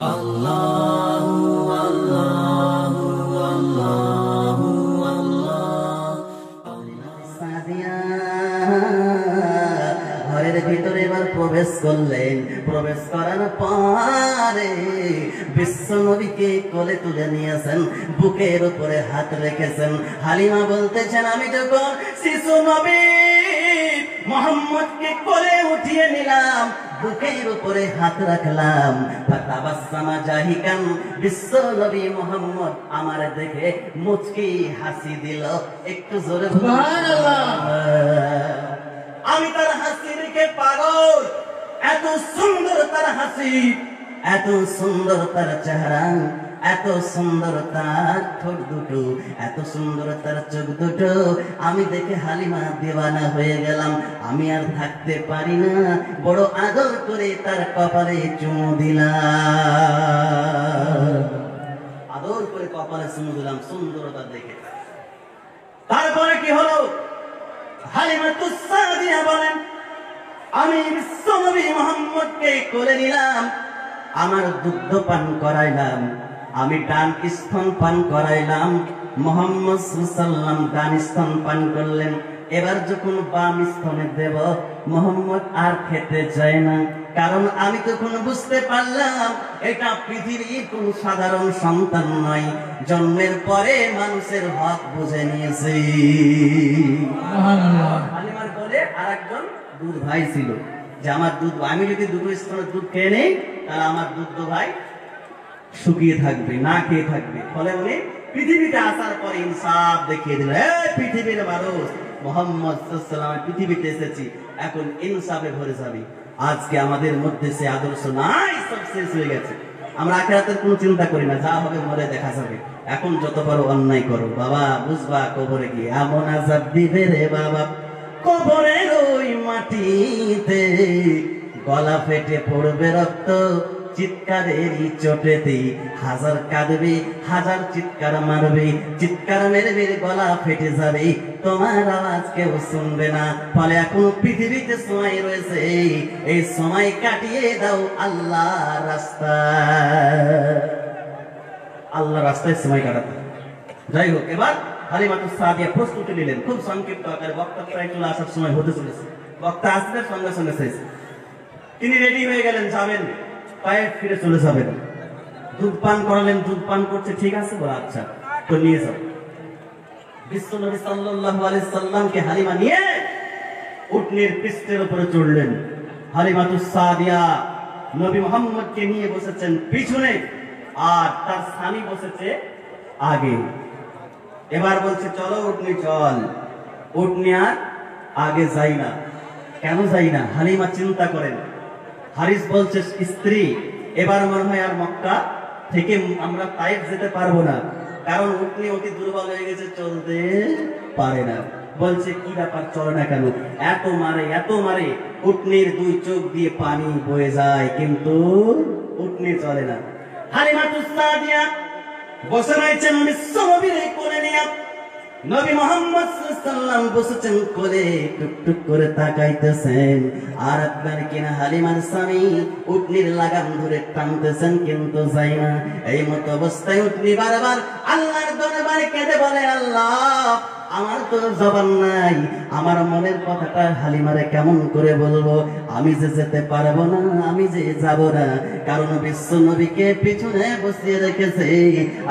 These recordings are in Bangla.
ঘরের ভিতরে এবার প্রবেশ করলেন। প্রবেশ করার পরে বিশ্ব নবীকে কোলে তুলে নিয়েছেন, বুকের উপরে হাত রেখেছেন। হালিমা বলতেছেন, আমি যখন শিশু নবী, মোহাম্মদকে কোলে উঠিয়ে নিলাম বুকের উপরে হাত রাখলাম। ফাতাবাসসামা জাহিকান বিশ্ব নবী মোহাম্মদ আমার দেখে মুচকি হাসি দিল। একটু জোরে সুবহানাল্লাহ। আমি তার হাসি দেখে পাগল? এত সুন্দর তার হাসি এত সুন্দর তার চেহারা। এত সুন্দর তার ঠোঁট দুটো, এত সুন্দর তার চোখ দুটো, আমি দেখে হালিমা দেওয়ানা হয়ে গেলাম। আমি আর থাকতে পারি না, বড় আদর করে তার কপালে চুমু দিলাম। আদর করে কপালে চুমু দিলাম, সুন্দরতা দেখে। তারপরে কি হলো? হালিমা তুসাদিয়া বলেন, আমি বিশ্বনবী মোহাম্মদকে কোলে নিলাম, আমার দুগ্ধ পান করাইলাম। আমি ডান স্তন পান করাইলাম। মোহাম্মদ সাল্লাম ডান স্তন পান করলেন। এবার যখন বাম স্তনে দেব মোহাম্মদ আর খেতে চায় না। কারণ আমি তখন বুঝতে পারলাম এটা পৃথিবীর কোন সাধারণ সন্তান নয়। জন্মের পরে মানুষের হক বুঝে নিয়েছে। হালিমার কোলে আর একজন দুধ ভাই ছিল। যে আমার দুধ আমি যদি দুটো স্তনের দুধ খেয়ে নেই তাহলে আমার দুধ ভাই শুকিয়ে থাকবে, না খেয়ে থাকবে। ফলে উনি পৃথিবীতে আসার পর ইনসাফ দেখিয়ে দিল পৃথিবীর মানুষ, মোহাম্মদ পৃথিবীতে এসেছি, এখন ইনসাফে ভরে যাবি। আজকে আমাদের মধ্যে সে আদর্শ নাই, সব শেষ হয়ে গেছে। আমরা আখেরাতের কোনো চিন্তা করি না, যা হবে মরে দেখা যাবে। এখন যত পারো অন্যায় করো। বাবা, বুঝবা কবরে গিয়ে এমন আজাব দিবে রে বাবা? কবরের ওই মাটিতে গলা ফেটে পড়বে রক্ত চিৎকারেরই চোটেতে হাজার কাঁদবে, হাজার চিৎকার মারবে, চিৎকার মেরে মেরে গলা ফেটে যাবে। তোমার আওয়াজ কেউ শুনবে না। ফলে এখন পৃথিবীতে সময় রয়েছে। এই সময় কাটিয়ে দাও আল্লাহ রাস্তা আল্লাহ রাস্তায় সময় কাটাতে। যাই হোক, এবার হালিমাতুস সাদিয়া প্রস্তুতি নিলেন। খুব সংক্ষিপ্ত আকারে বক্তা প্রায় চলে আসার সময় হতে চলেছে। বক্তা আসবে, সঙ্গে সঙ্গে শেষ। তিনি রেডি হয়ে গেলেন, যাবেন। পায়ে ফিরে চলে যাবেন দুধ পান করালেন, দুধ পান করছে, ঠিক আছে? বলে আচ্ছা তো নিয়ে যাও। সাল্লামকে হালিমা নিয়ে উটনির পৃষ্ঠের উপরে চড়লেন। সাদিয়া নবী মোহাম্মদকে নিয়ে বসেছেন পিছনে, আর তার স্বামী বসেছে আগে। এবার বলছে, চলো উটনি, চল। উটনি আর আগে যাই না। কেন যাই না? হালিমা চিন্তা করেন। হারিস বলছে, স্ত্রী, এবার মনে হয় আর মক্কা থেকে আমরা তাইফ যেতে পারব না। কারণ উটনি অতি দুর্বল হয়ে গেছে, চলতে পারে না। বলছে, কি ব্যাপার, চলে না কেন? এত মারে এত মারে, উটনির দুই চোখ দিয়ে পানি বয়ে যায়, কিন্তু উটনি চলে না। হালিমা তুস্তাদিয়া বসে রয়েছেন বিশ্বনবীর কোলে নিয়ে। নবী মোহাম্মদ সাল্লাম বসেছেন কোলে টুকটুক করে তাকাইতেছেন। আর আপনার কিনা হালিমার স্বামী উটনির লাগাম ধরে টানতেছেন, কিন্তু যাই না। এই মতো অবস্থায় উটনি বারবার আল্লাহর দরবারে কেঁদে বলে, আল্লাহ আমার তো জবান নাই। আমার মনের কথাটা হালিমারে কেমন করে বলব? আমি যে যেতে পারব না আমি যে যাব না কারণ বিশ্ব নবীকে পিছনে বসিয়ে রেখেছে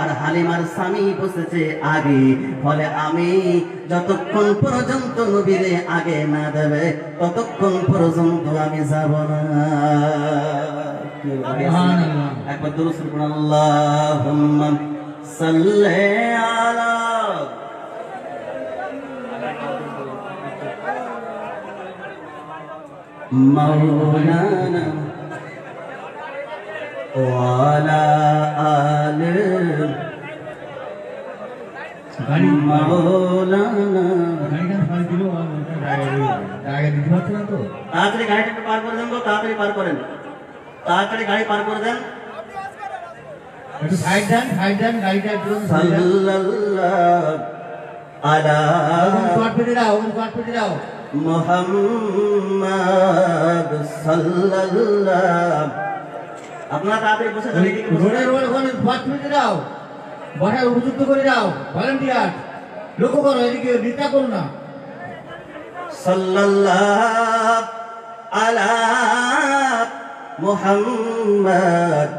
আর হালিমার স্বামী বসেছে আগে। ফলে আমি যতক্ষণ পর্যন্ত নবীরে আগে না দেবে ততক্ষণ পর্যন্ত আমি যাব না। একবার দুরুদ পড়ুন আল্লাহুম্মা সাল্লি আলা مولانا وعلى آل গাড়ি مولانا গাড়িটা ফাল দিল আগে দিতে পারছো না তো তাড়াতাড়ি গাড়িটা একটু পার করে দেন তো তাড়াতাড়ি পার করেন তাড়াতাড়ি গাড়ি পার করে দেন একটু সাইড দেন সাইড দেন গাড়িটা একটু সাইড দেন সাল্লাল্লাহু আলা স্কট পেতে দাও স্কট পেতে দাও মুহাম্মাদ সাল্লাল্লাহু। আপনারা তাড়াতাড়ি বসে রোডের ওখানে পাঁচ মিনিটে দাও বসার উপযুক্ত করে দাও ভলেন্টিয়ার লক্ষ্য করো এদিকে দিকটা করো না। সাল্লাল্লাহু আলা মুহাম্মদ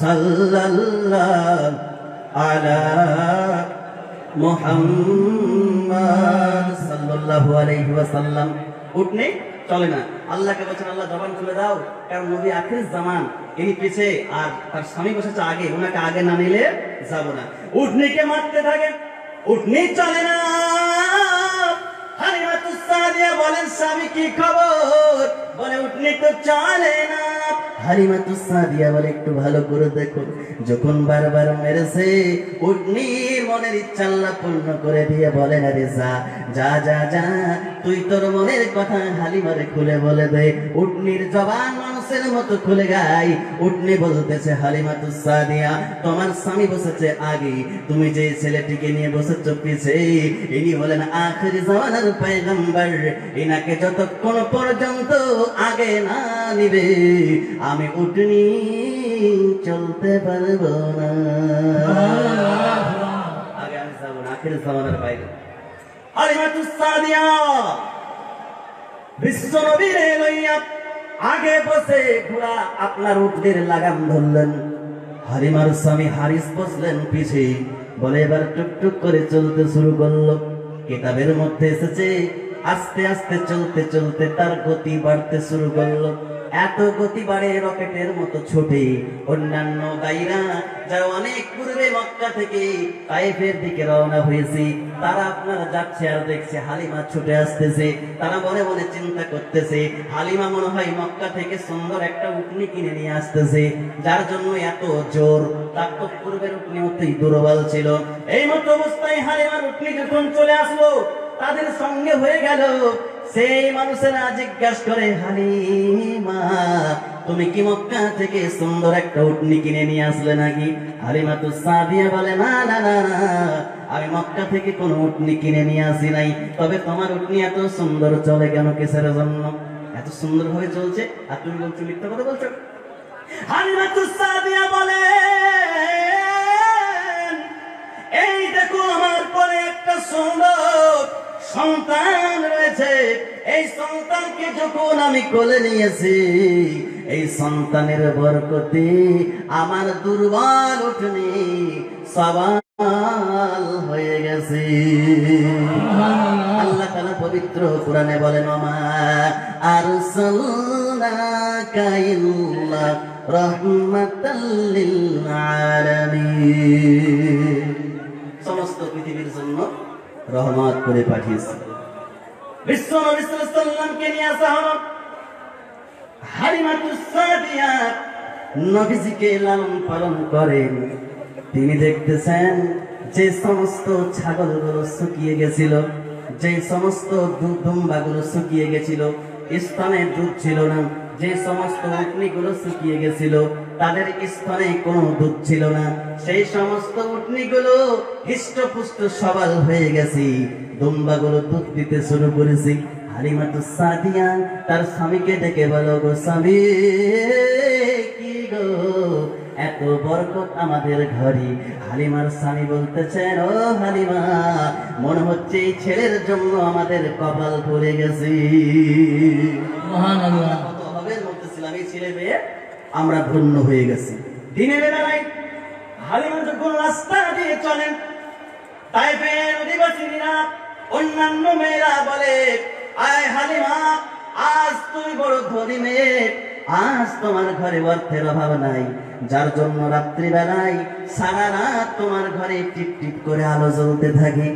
সাল্লাল্লাহু আলা মুহাম্মদ। সাল্লাল্লাহু আলাইহি ওয়াসাল্লাম। উঠনে চলে না। আল্লাহকে বলছেন, আল্লাহ, জবান খুলে দাও। কারণ নবী আখির জামান পিছে, আর তার স্বামী বসেছে আগে ওনাকে আগে না নিলে যাব না। মারতে থাকে? উঠনি চলে না। বলেন, স্বামী, কি খবর? বলে উঠনি তো চলে না। হালিমাতুস সাদিয়া বলে, একটু ভালো করে দেখো যখন বারবার মেরেছে উটনির মনের ইচ্ছা আল্লাহ পূর্ণ করে দিয়ে বলে না রে যা যা যা যা তুই তোর মনের কথা হালিমারে খুলে বলে দে। উটনির জবান মানুষের মতো খুলে গাই উটনি বলতেছে হালিমাতুস সাদিয়া, তোমার স্বামী বসেছে আগে, তুমি যে ছেলেটিকে নিয়ে বসেছ পিছে, ইনি হলেন আখির জামানার পয়গম্বর। ইনাকে যতক্ষণ পর্যন্ত আগে না নিবে, আমি উটনি চলতে পারব বসলেন পিছে বলে এবার টুকটুক করে চলতে শুরু করল। কিতাবের মধ্যে এসেছে, আস্তে আস্তে চলতে চলতে তার গতি বাড়তে শুরু করল। এত গতি বাড়ে রকেটের মতো ছোটে অন্যান্য গাইরা যারা অনেক পূর্বে মক্কা থেকে তাইফের দিকে রওনা হয়েছে, তারা আপনারা যাচ্ছে আর দেখছে হালিমা ছুটে আসতেছে। তারা মনে মনে চিন্তা করতেছে, হালিমা মনে হয় মক্কা থেকে সুন্দর একটা উটনি কিনে নিয়ে আসতেছে, যার জন্য এত জোর। তার তো পূর্বের উটনি অতি দুর্বল ছিল। এই মতো অবস্থায় হালিমার উটনি যখন চলে আসলো, তাদের সঙ্গে হয়ে গেল সেই মানুষেরা জিজ্ঞাসা করে, হালিমা, তুমি কি মক্কা থেকে সুন্দর একটা উটনি কিনে নিয়ে আসলে নাকি? হালিমা তো সাদিয়া বলে, না না না আমি মক্কা থেকে কোনো উটনি কিনে নিয়ে আসি নাই। তবে তোমার উটনি এত সুন্দর চলে কেন কিসের জন্য? এত সুন্দর ভাবে চলছে, আর তুমি বলছো, মিথ্যা কথা বলছো? হালিমা তো সাদিয়া বলে, এই দেখো, আমার পরে একটা সুন্দর সন্তান রয়েছে। এই সন্তানকে যখন আমি কোলে নিয়েছি, এই সন্তানের বরকতে আমার দুর্বল উঠনি সবাল হয়ে গেছে। আল্লাহ তালা পবিত্র কোরআনে বলেন, ওমা আরসালনাকা ইল্লা রাহমাতাল লিল আলামিন। সমস্ত পৃথিবীর জন্য রহমত করে পাঠিয়েছে। বিশ্ব নবী সাল্লাল্লাহু নিয়ে আসা হলো হালিমাতুস সাদিয়া। নবীজিকে লালন পালন করেন। তিনি দেখতেছেন যে সমস্ত ছাগলগুলো শুকিয়ে গেছিল যে সমস্ত দুধ দুম্বাগুলো শুকিয়ে গেছিল স্থানে দুধ ছিল না। যে সমস্ত উটনিগুলো শুকিয়ে গেছিল, তাদের স্থানে কোনো দুধ ছিল না। সেই সমস্ত উটনিগুলো হৃষ্টপুষ্ট সবাল হয়ে গেছে। দুম্বাগুলো দুধ দিতে শুরু করেছে। হালিমাতু সাদিয়া তার স্বামীকে ডেকে বলো গো স্বামী, কি গো? এত বরকত আমাদের ঘরে। হালিমার স্বামী বলতেছেন, ও হালিমা, মনে হচ্ছে এই ছেলের জন্য আমাদের কপাল পড়ে গেছে। মহান আল্লাহ কত অভাবের মধ্যে ছিলাম এই ছেলে মেয়ে, আমরা ধন্য হয়ে গেছি। দিনের বেলায় হালিমা যখন রাস্তা দিয়ে চলেন, তাইফের অধিবাসীরা অন্যান্য মেয়েরা বলে, আয় হালিমা, আজ তুমি বড় ধনী মেয়ে, আজ তোমার ঘরে অর্থের অভাব নাই। যার জন্য রাত্রিবেলায় সারা রাত তোমার ঘরে টিপ টিপ করে আলো জ্বলতে থাকে।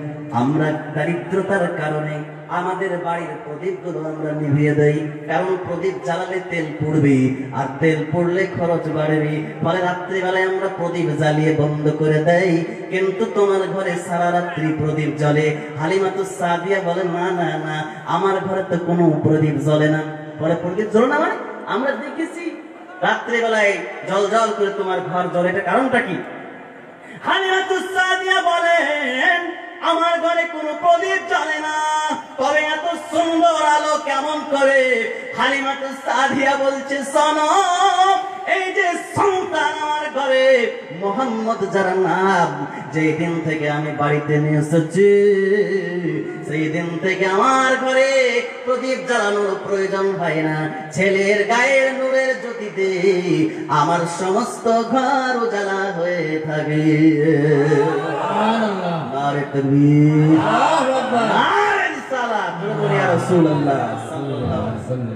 আমরা দারিদ্রতার কারণে আমাদের বাড়ির প্রদীপগুলো আমরা নিভিয়ে দেই। কারণ প্রদীপ জ্বালালে তেল পড়বে, আর তেল পড়লে খরচ বাড়বে। ফলে রাত্রিবেলায় আমরা প্রদীপ জ্বালিয়ে বন্ধ করে দেই। কিন্তু তোমার ঘরে সারা রাত্রি প্রদীপ জ্বলে। হালিমা তো সাদিয়া বলে, না না না, আমার ঘরে তো কোনো প্রদীপ জ্বলে না। বলে, প্রদীপ জ্বলে না মানে? আমরা দেখেছি রাত্রিবেলায় জল জল করে তোমার ঘর জ্বলে। এটা কারণটা কি? হালিমাতুস সাদিয়া বলেন আমার ঘরে কোনো প্রদীপ জ্বলে না। তবে এত সুন্দর আলো কেমন করে? হালিমাতুস সাধিয়া বলছে, শোনো, এই যে সন্তান আমার ঘরে, মোহাম্মদ যার নাম যেই দিন থেকে আমি বাড়িতে নিয়ে এসেছি, সেই দিন থেকে আমার ঘরে প্রদীপ জ্বালানোর প্রয়োজন হয় না। ছেলের গায়ের নূরের জ্যোতিতে আমার সমস্ত ঘর উজালা হয়ে থাকে। ওয়াসাল্লাম।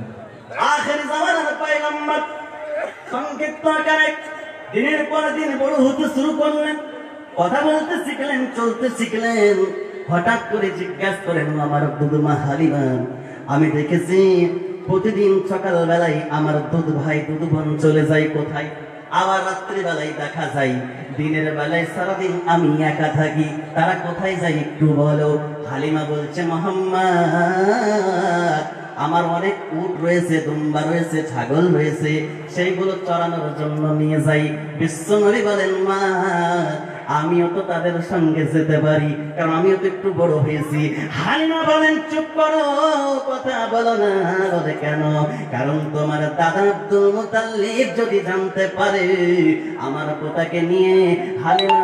আখেরি জামানার পয়গম্বর সংক্ষিপ্ত আকারে দিনের পর দিন বড় হতে শুরু করলেন কথা বলতে শিখলেন চলতে শিখলেন। হঠাৎ করে জিজ্ঞাসা করেন আমার দুধমা হালিমা আমি দেখেছি প্রতিদিন সকাল বেলায় আমার দুধ ভাই দুধ বোন চলে যায় কোথায়? আবার রাত্রিবেলায় দেখা যায়। দিনের বেলায় সারাদিন আমি একা থাকি। তারা কোথায় যায় একটু বলো? হালিমা বলছে, মোহাম্মদ, আমার অনেক উট রয়েছে, দুম্বা রয়েছে, ছাগল রয়েছে। সেইগুলো চড়ানোর জন্য নিয়ে যাই। বিশ্বনরী বলেন, মা আমিও তো তাদের সঙ্গে যেতে পারি কারণ আমিও তো একটু বড় হয়েছি। হালিমা বলেন চুপ করো কথা বলো না কেন? কারণ তোমার দাদা আব্দুল মুতাল্লিব যদি জানতে পারে আমার পোতাকে নিয়ে হালিমা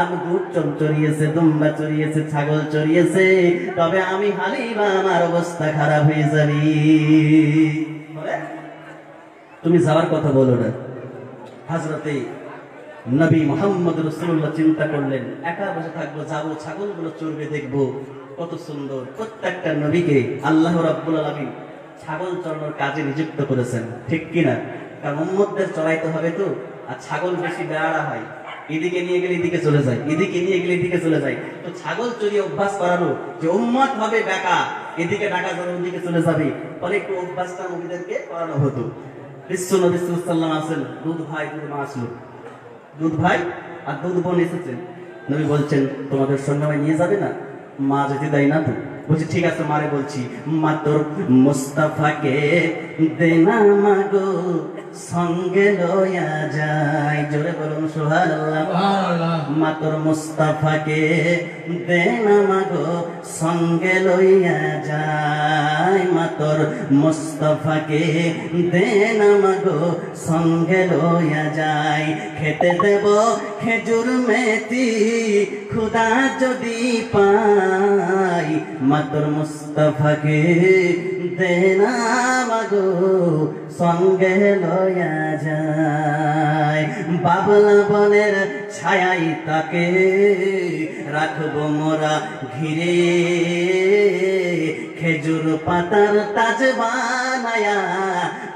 আমি দুধ চম চড়িয়েছে দুম্বা চড়িয়েছে ছাগল চড়িয়েছে তবে আমি হালিমা আমার অবস্থা খারাপ হয়ে যাবি। বলে, তুমি যাওয়ার কথা বলো না। হাজরতে নবী মোহাম্মদ রসুল্লাহ চিন্তা করলেন, একা বসে থাকব, যাব, ছাগলগুলো চড়বে, দেখব, কত সুন্দর। প্রত্যেকটা নবীকে আল্লাহ রাব্বুল আলামিন ছাগল চড়ানোর কাজে নিযুক্ত করেছেন, ঠিক কিনা? কারণ উম্মতদের চড়াইতে হবে তো, আর ছাগল বেশি বেড়া হয়। এদিকে নিয়ে গেলে এদিকে চলে যায়, এদিকে নিয়ে গেলে এদিকে চলে যায়। তো ছাগল চড়িয়ে অভ্যাস করানো যে উম্মত হবে বেকা, এদিকে ডাকা যাবে ওদিকে চলে যাবে, ফলে একটু অভ্যাসটা নবীদেরকে করানো হতো। বিশ্ব নবী সাল্লাম আসেন দুধ ভাই দুধ মা আসলো। দুধ ভাই আর দুধ বোন এসেছেন নবী বলছেন, তোমাদের আমায় নিয়ে যাবে না? মা যেতে দেয় না তো? বলছি, ঠিক আছে মারে বলছি, মা তোর মুস্তাফাকে দেনা মাগো সঙ্গে লয়া যায়। জোরে বলুন সুবহানাল্লাহ। মাতর মুস্তাফাকে দেন মাগো সঙ্গে লইয়া যায়। মাতর মুস্তাফাকে দেন মাগো সঙ্গে লইয়া যায়। খেতে দেব খেজুর মেথি খুদা যদি পাই। মাতর মুস্তাফাকে দেন মাগো, সঙ্গে লয়া যায়। বাবলা বনের ছায়াই তাকে রাখব মোরা ঘিরে। খেজুর পাতার তাজ বানায়া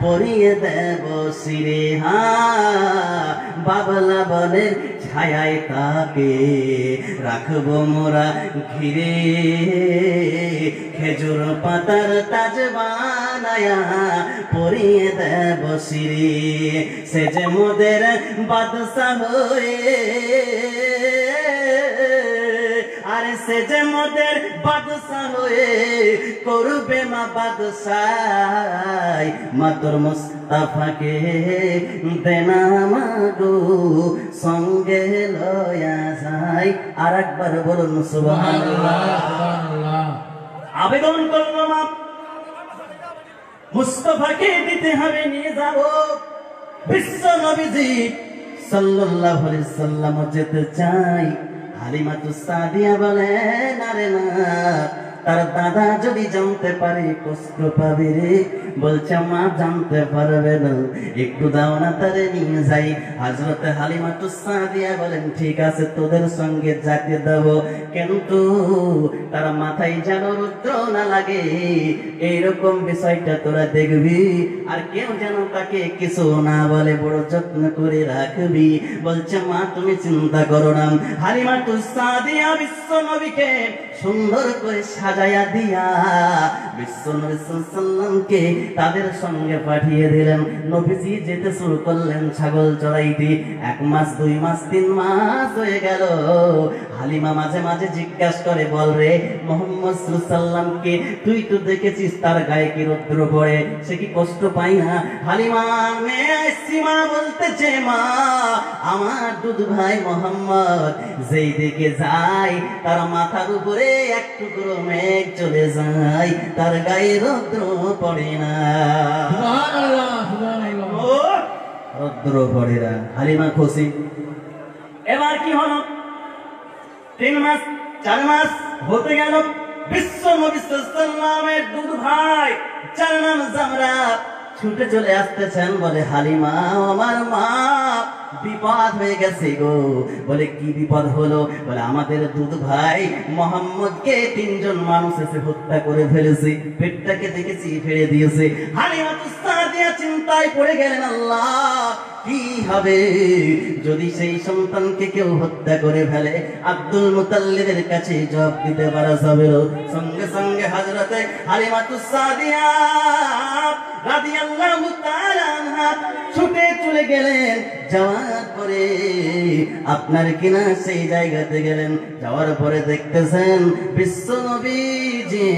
পরিয়ে দেব সিরে হা বাবলা বনের ছায়াই তাকে রাখব মোরা ঘিরে। খেজুর পাতার তাজ বানায়া পরিয়ে দেব সিরে সে যে মোদের বাদশাহ হয়ে আরে সে যে মোদের বাদশাহ হয়ে করবে মা বাদশাই মাতর মুস্তাফাকে দেনা সঙ্গে লয়া যায়। আর একবার বলুন, সুবহানাল্লাহ। আবেদন করল মা। মুস্তফাকে দিতে হবে, নিয়ে যাব। বিশ্ব নবীজি সাল্লাল্লাহু আলাইহি সাল্লাম যেতে চাই। হালিমাতু সাদিয়া বলেন আরে না তার দাদা যদি জানতে পারে, কষ্ট পাবে রে। বলছে, মা, জানতে পারবে না। একটু দাও না তারে নিয়ে যাই। হাজরতে হালিমাতু সাদিয়া বলেন, ঠিক আছে, তোদের সঙ্গে যাকে দেব। কিন্তু তার মাথায় যেন রুদ্র না লাগে। এইরকম বিষয়টা তোরা দেখবি, আর কেউ যেন তাকে কিছু না বলে, বড় যত্ন করে রাখবি। বলছে, মা, তুমি চিন্তা করো না। হালিমা তু সাদিয়া বিশ্ব নবীকে সুন্দর করে সাজায়া দিয়া বিশ্ব নবী তাদের সঙ্গে পাঠিয়ে দিলেন। নবীজি যেতে শুরু করলেন ছাগল চড়াইতে। এক মাস, দুই মাস, তিন মাস হয়ে গেল। হালিমা মাঝে মাঝে জিজ্ঞাসা করে বল রে মোহাম্মদ সাল্লামকে তুই তো দেখেছিস তার গায়ে কি রৌদ্র পড়ে? সে কি কষ্ট পাই না? হালিমা সীমা বলতেছে মা আমার দুধ ভাই মোহাম্মদ যেই দিকে যায় তার মাথার উপরে এক টুকরো মেঘ চলে যায় তার গায়ে রৌদ্র পড়ে না। সুবহানাল্লাহ পড়ে না। হালিমা খুশি। এবার কি হলো? তিন মাস, চার মাস হতে গেল। বিশ্ব নবী সাল্লামের দুধ ভাই, যার নাম জামরা, ছুটে চলে আসতেছেন বলে, হালিমা, আমার মা, বিপদ হয়ে গেছে গো। বলে, কি বিপদ হলো? বলে, আমাদের দুধ ভাই মোহাম্মদকে তিনজন মানুষ এসে হত্যা করে ফেলেছে। পেটটাকে দেখেছি, ফেলে দিয়েছে। হালিমা সাদিয়া চিন্তায় পড়ে গেলেন আল্লাহ, কি হবে? যদি সেই সন্তানকে কেউ হত্যা করে ফেলে, আব্দুল মুতাল্লিবের কাছে জবাব দিতে পারা যাবে। সঙ্গে সঙ্গে হযরতে হালিমাতুস সাদিয়া রাদিয়াল্লাহু তাআলা ছুটে চলে গেলেন। আপনার কিনা সেই জায়গাতে গেলেন। যাওয়ার পরে দেখতেছেন বিশ্ব নবীজি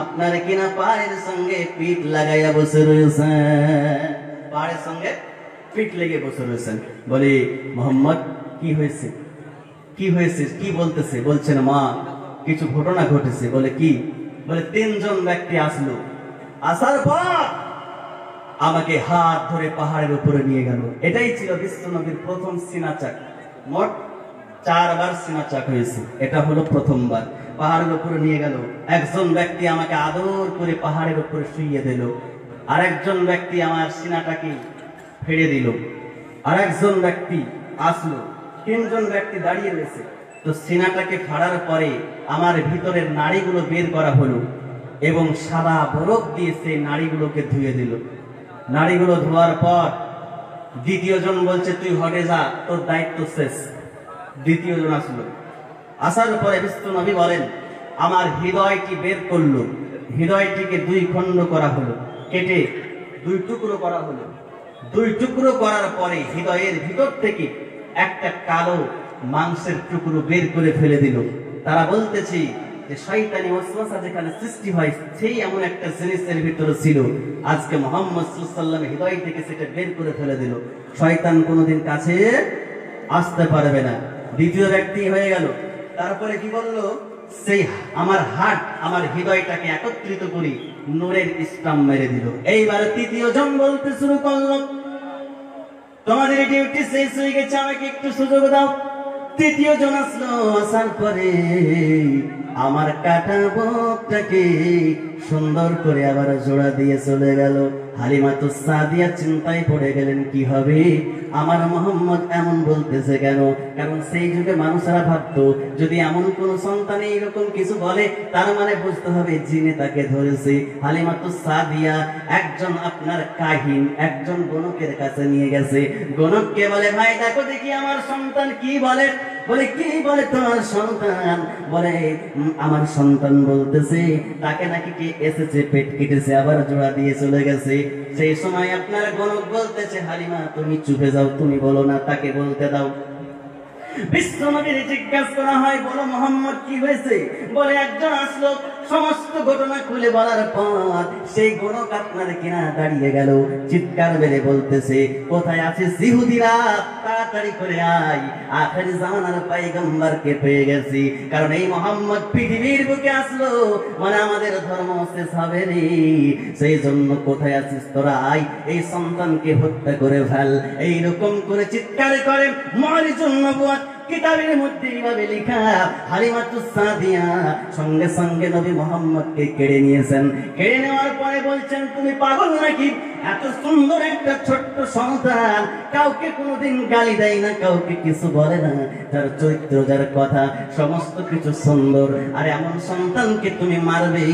আপনার কিনা পায়ের সঙ্গে পিঠ লাগাইয়া বসে পাহাড়ের সঙ্গে পিঠ লেগে বসে রয়েছেন। বলে, মোহাম্মদ, কি হয়েছে? কি হয়েছে? কি বলতেছে? বলছেন, মা, কিছু ঘটনা ঘটেছে। বলে, কি? বলে, তিনজন ব্যক্তি আসলো। আসার পর আমাকে হাত ধরে পাহাড়ের উপরে নিয়ে গেল। এটাই ছিল বিশ্বনবীর প্রথম সিনাচাক। মোট চারবার সিনাচাক হয়েছে। এটা হলো প্রথমবার। পাহাড়ের উপরে নিয়ে গেল। একজন ব্যক্তি আমাকে আদর করে পাহাড়ের উপরে শুইয়ে দিল। আর একজন ব্যক্তি আমার সিনাটাকে ফেড়ে দিল। আরেকজন ব্যক্তি আসলো। তিনজন ব্যক্তি দাঁড়িয়ে রয়েছে। তো সিনাটাকে ফাড়ার পরে আমার ভিতরের নাড়িগুলো বের করা হলো এবং সাদা বরফ দিয়ে সেই নাড়িগুলোকে ধুয়ে দিল। নাড়িগুলো ধোয়ার পর দ্বিতীয় জন বলছে, তুই হটে যা, তোর দায়িত্ব শেষ। দ্বিতীয় জন আসলো। আসার পরে বিষ্ণু নবী বলেন, আমার হৃদয়টি বের করল। হৃদয়টিকে দুই খণ্ড করা হলো। কেটে দুই টুকরো করা হলো। দুই টুকরো করার পরে হৃদয়ের ভিতর থেকে একটা কালো মাংসের টুকরো বের করে ফেলে দিল। তারা বলতেছি যে, শয়তানি ওয়াসওয়াসা যেখানে সৃষ্টি হয়, সেই এমন একটা জিনিসের ভিতরে ছিল। আজকে মোহাম্মদ সাল্লাল্লাহু হৃদয় থেকে সেটা বের করে ফেলে দিল। শয়তান কোনোদিন কাছে আসতে পারবে না। দ্বিতীয় ব্যক্তি হয়ে গেল। তারপরে কি বলল? সেই আমার হাট, আমার হৃদয়টাকে একত্রিত করি নূরের ইসলাম মেরে দিল। এইবার তৃতীয় জন বলতে শুরু করল। তোমাদের ডিউটি শেষ হয়ে গেছে, আমাকে একটু সুযোগ দাও। তৃতীয় জন আসলো, আসার পরে আমার কাটা বুকটাকে সুন্দর করে আবার জোড়া দিয়ে চলে গেল। সাদিয়া চিন্তায় পড়ে গেলেন, কি হবে? আমার মোহাম্মদ এমন বলতেছে কেন? কারণ সেই যুগে ভাবতো, যদি এমন কোন সন্তান এইরকম কিছু বলে, তার মানে বুঝতে হবে জিনে তাকে ধরেছে। সাদিয়া একজন আপনার কাহিন, একজন গণকের কাছে নিয়ে গেছে। গণককে বলে, ভাই, দেখো দেখি আমার সন্তান কি বলে? বলে, কি বলে তোমার সন্তান? বলে আমার সন্তান বলতেছে, তাকে নাকি কে এসেছে, পেট কেটেছে, আবার জোড়া দিয়ে চলে গেছে। সেই সময় আপনার গণক বলতেছে হারিমা তুমি চুপে যাও, তুমি বলো না, তাকে বলতে দাও। বিশ্বনবীর জিজ্ঞাসা করা হয়, বলো, মোহাম্মদ, কি হয়েছে? বলে, একজন আসলো সমস্ত ঘটনা খুলে বলার পর সেই গণক আপনার কিনা দাঁড়িয়ে গেল। চিৎকার বেড়ে বলতেছে, কোথায় আছে সিহুদিরা তাড়াতাড়ি করে আয়। আখের জামানার পাইগম্বরকে পেয়ে গেছি। কারণ এই মোহাম্মদ পৃথিবীর বুকে আসলো। মানে আমাদের ধর্ম শেষ হবে রে সেই জন্য কোথায় আছিস তোরা আয়। এই সন্তানকে হত্যা করে ফেল। এইরকম করে চিৎকার করে। মহারিজুন নবুয়াত কিতাবের মধ্যে এইভাবে লেখা, হালিমাতু সাদিয়া, সঙ্গে সঙ্গে নবী মোহাম্মদকে কেড়ে নিয়েছেন। কেড়ে নেওয়ার পরে বলছেন, তুমি পাগল নাকি? এত সুন্দর একটা ছোট্ট সন্তান, কাউকে কোনোদিন গালি দেয় না, কাউকে কিছু বলে না। তার চরিত্র, যার কথা, সমস্ত কিছু সুন্দর। এমন সন্তানকে তুমি মারবে,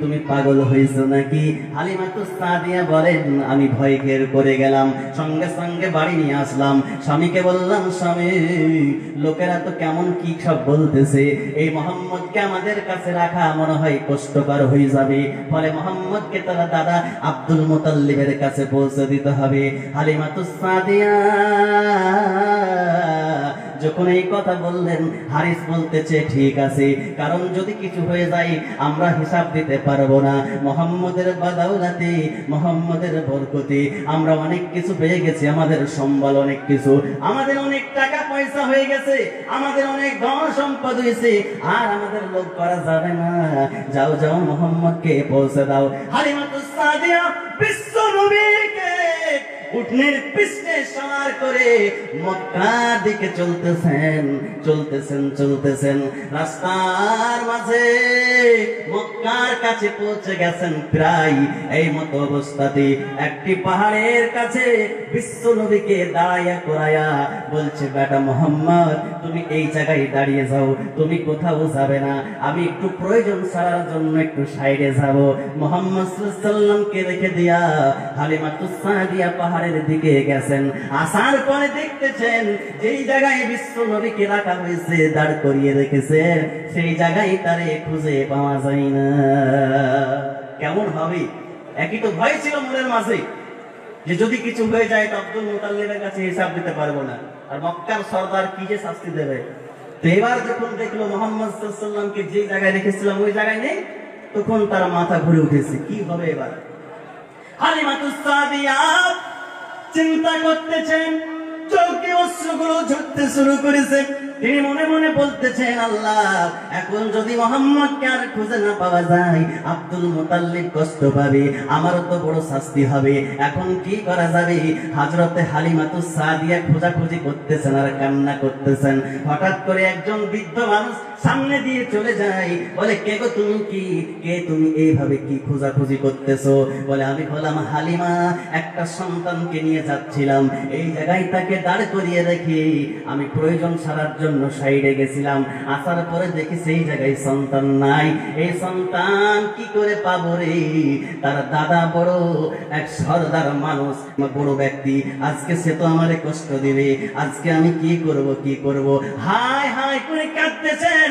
তুমি পাগল হয়েছো নাকি? হালিমাতুস সাদিয়া বলেন, আমি ভয় ঘের করে গেলাম, সঙ্গে সঙ্গে বাড়ি নিয়ে আসলাম। স্বামীকে বললাম, স্বামী, লোকেরা তো কেমন কি সব বলতেছে। এই মোহাম্মদকে আমাদের কাছে রাখা মনে হয় কষ্টকর হয়ে যাবে। ফলে মোহাম্মদকে তারা দাদা আব্দুল মুতাল্লিবের কাছে পৌঁছে দিতে হবে। যখন এই কথা বললেন, হারিস বলতেছে, ঠিক আছে, কারণ যদি কিছু হয়ে যায়, আমরা হিসাব দিতে পারব না। মোহাম্মদের বাদাউলাতে মোহাম্মদের বরকতে, আমরা অনেক কিছু পেয়ে গেছি, আমাদের সম্বল অনেক কিছু। আমাদের অনেক টাকা পয়সা হয়ে গেছে, আমাদের অনেক ধন সম্পদ হয়েছে, আর আমাদের লোক করা যাবে না। যাও যাও, মোহাম্মদকে পৌঁছে দাও। হালিমাতুস সাদিয়া, বিশ্ব নবীকে উঠনের পৃষ্ঠে সওয়ার করে মক্কার দিকে চলতেছেন চলতেছেন চলতেছেন। রাস্তার মাঝে মক্কার কাছে পৌঁছে গেছেন প্রায় এই মতো অবস্থাতে। একটি পাহাড়ের কাছে বিশ্ব নবীকে দাঁড়াইয়া করাইয়া বলছে, বেটা মোহাম্মদ, তুমি এই জায়গায় দাঁড়িয়ে যাও, তুমি কোথাও যাবে না। আমি একটু প্রয়োজন সারার জন্য একটু সাইডে যাব। মোহাম্মদ সাল্লামকে রেখে দিয়া হালিমা তুসাদিয়া পাহাড়ের দিকে গেছেন। আসার পরে দেখতেছেন, যেই জায়গায় বিশ্ব নবীকে রাখা হয়েছে, দাঁড় করিয়ে রেখেছে, সেই জায়গায় তারে খুঁজে পাওয়া যায় না। কেমন হবে? একই তো ভয় ছিল মনের মাঝে যে যদি কিছু হয়ে যায় তো আব্দুল মুতাল্লিবের কাছে হিসাব দিতে পারব না। আর মক্কার সর্দার কি যে শাস্তি দেবে? তো এবার যখন দেখল মোহাম্মদ সাল্লামকে যে জায়গায় রেখেছিলাম, ওই জায়গায় নেই, তখন তার মাথা ঘুরে উঠেছে, কি হবে এবার? হালিমাতুস সাদিয়া চিন্তা করতেছেন চোখে অশ্রুগুলো ঝরতে শুরু করেছে। তিনি মনে মনে বলতেছেন, আল্লাহ, এখন যদি মোহাম্মদকে আর খুঁজে না পাওয়া যায়, আব্দুল মুতাল্লিব কষ্ট পাবে, আমারও তো বড় শাস্তি হবে। এখন কি করা যাবে? হাজরতে হালিমাতু সাদিয়া খোঁজাখুঁজি করতেছেন আর কান্না করতেছেন। হঠাৎ করে একজন বৃদ্ধ মানুষ সামনে দিয়ে চলে যায় বলে, কে গো তুমি কি? কে তুমি এইভাবে কি খোঁজাখুঁজি করতেছো? বলে, আমি হলাম হালিমা, একটা সন্তানকে নিয়ে যাচ্ছিলাম। এই জায়গায় তাকে দাঁড় করিয়ে রেখে আমি প্রয়োজন সারার জন্য সাইডে গেছিলাম। আসার পরে দেখি সেই জায়গায় সন্তান নাই। এই সন্তান কি করে পাবো রে? তার দাদা বড়, এক সর্দার মানুষ, বড় ব্যক্তি। আজকে সে তো আমারে কষ্ট দিবে। আজকে আমি কি করব কি করব? হাই হাই করে কাঁদতেছেন।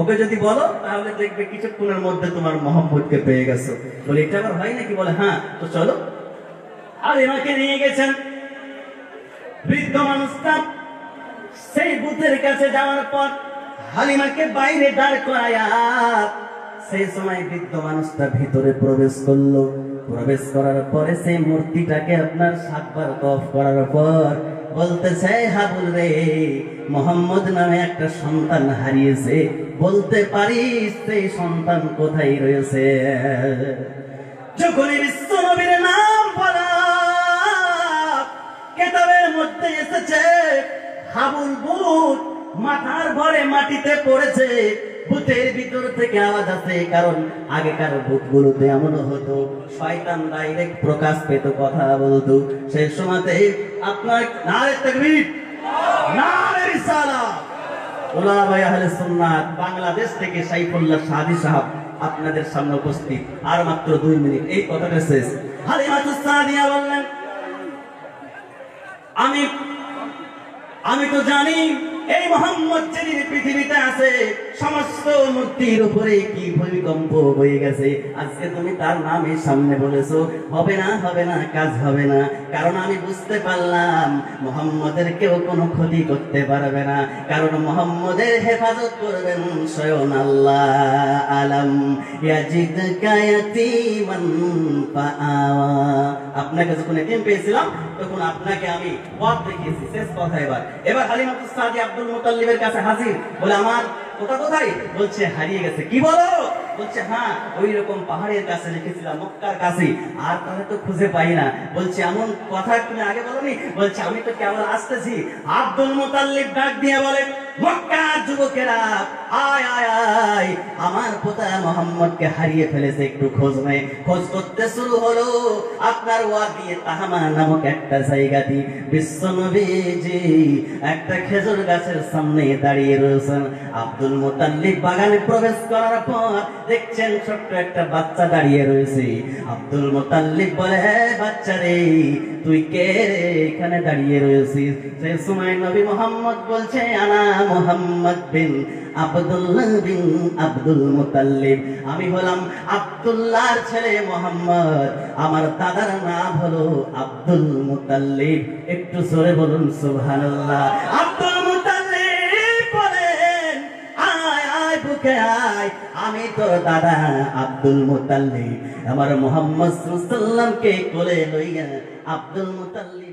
ওকে যদি বলো, তাহলে দেখবে কিছুক্ষণের মধ্যে তোমার মোহাম্মদকে পেয়ে গেছো। বলে, এটা আবার হয় নাকি? বলে হ্যাঁ তো চলো। আর এনাকে নিয়ে গেছেন বৃদ্ধ মানুষটা। সেই বুথের কাছে যাওয়ার পর হালিমাকে বাইরে দাঁড় করায়া সেই সময় বৃদ্ধ মানুষটা ভিতরে প্রবেশ করল। প্রবেশ করার পরে সেই মূর্তিটাকে আপনার সাতবার কফ করার পর বলতেছে হাবুল রে, মোহাম্মদ নামে একটা সন্তান হারিয়েছে। বলতে পারিস সেই সন্তান কোথায় রয়েছে? যখনই বিশ্ব নবীর নাম বলা, কেতাবের মধ্যে এসেছে, হাবুল বুট মাথার ভরে মাটিতে পড়েছে ভূতের ভিতর থেকে আওয়াজ আছে কারণ আগেকার ভূতগুলোতে এমন হতো, শয়তান ডাইরেক্ট প্রকাশ পেত, কথা বলতো। সেই সময়তে আপনার নারে তাকবীর, নারে রিসালাত। বাংলাদেশ থেকে সাইফুল্লাহ সাদি সাহেব আপনাদের সামনে উপস্থিত। আর মাত্র দুই মিনিট। এই কথাটা শেষ। হালিমাতুস সাদিয়া বললেন, আমি আমি তো জানি এই মোহাম্মদ যেদিন পৃথিবীতে আছে, সমস্ত মূর্তির উপরে কি ভূমিকম্প হয়ে গেছে? আজকে তুমি তার নামে সামনে বলেছ, হবে না হবে না, কাজ হবে না। কারণ আমি বুঝতে পারলাম, মোহাম্মদের কেউ কোনো ক্ষতি করতে পারবে না। কারণ মোহাম্মদের হেফাজত করবেন স্বয়ং আল্লাহ আলম। ইয়াজিদ ফাআওয়া। আপনাকে যখন এটিএম পেয়েছিলাম, তখন আপনাকে আমি পথ দেখিয়েছি, শেষ কথা এবার। এবার হালিমাতুস সাদি আব্দুল মুতাল্লিবের কাছে হাজির। বলে আমার কোথা কোথায়? বলছে হারিয়ে গেছে। কি বলো? বলছে হ্যাঁ ওই রকম পাহাড়ের কাছে লিখেছিলাম মক্কার কাছে আর তাহলে তো খুঁজে পাই না। বলছে, এমন কথা তুমি আগে বলনি? বলছে, আমি তো কেবল আসতেছি। আব্দুল মুতাল্লিব ডাক দিয়ে বলে আব্দুল মুতাল্লিব বাগানে প্রবেশ করার পর দেখছেন ছোট্ট একটা বাচ্চা দাঁড়িয়ে রয়েছে। আব্দুল মুতাল্লিব বলে "হে বাচ্চা রে, তুই কে রে এখানে দাঁড়িয়ে রয়েছিস? সে সময় নবী মোহাম্মদ বলছে, আনা মোহাম্মদ বিন আব্দুল্লাহ বিন আব্দুল মুতাল্লিব আমি হলাম আব্দুল্লাহর ছেলে মোহাম্মদ। আমার দাদার নাম হলো আব্দুল মুতাল্লিব একটু জোরে বলুন, সুবহানাল্লাহ। আব্দুল দেখে আয়? আমি তোর দাদা আব্দুল মুতাল্লি আমার মোহাম্মদ সাল্লামকে কোলে লইয়া আব্দুল মুতাল্লির ঘরে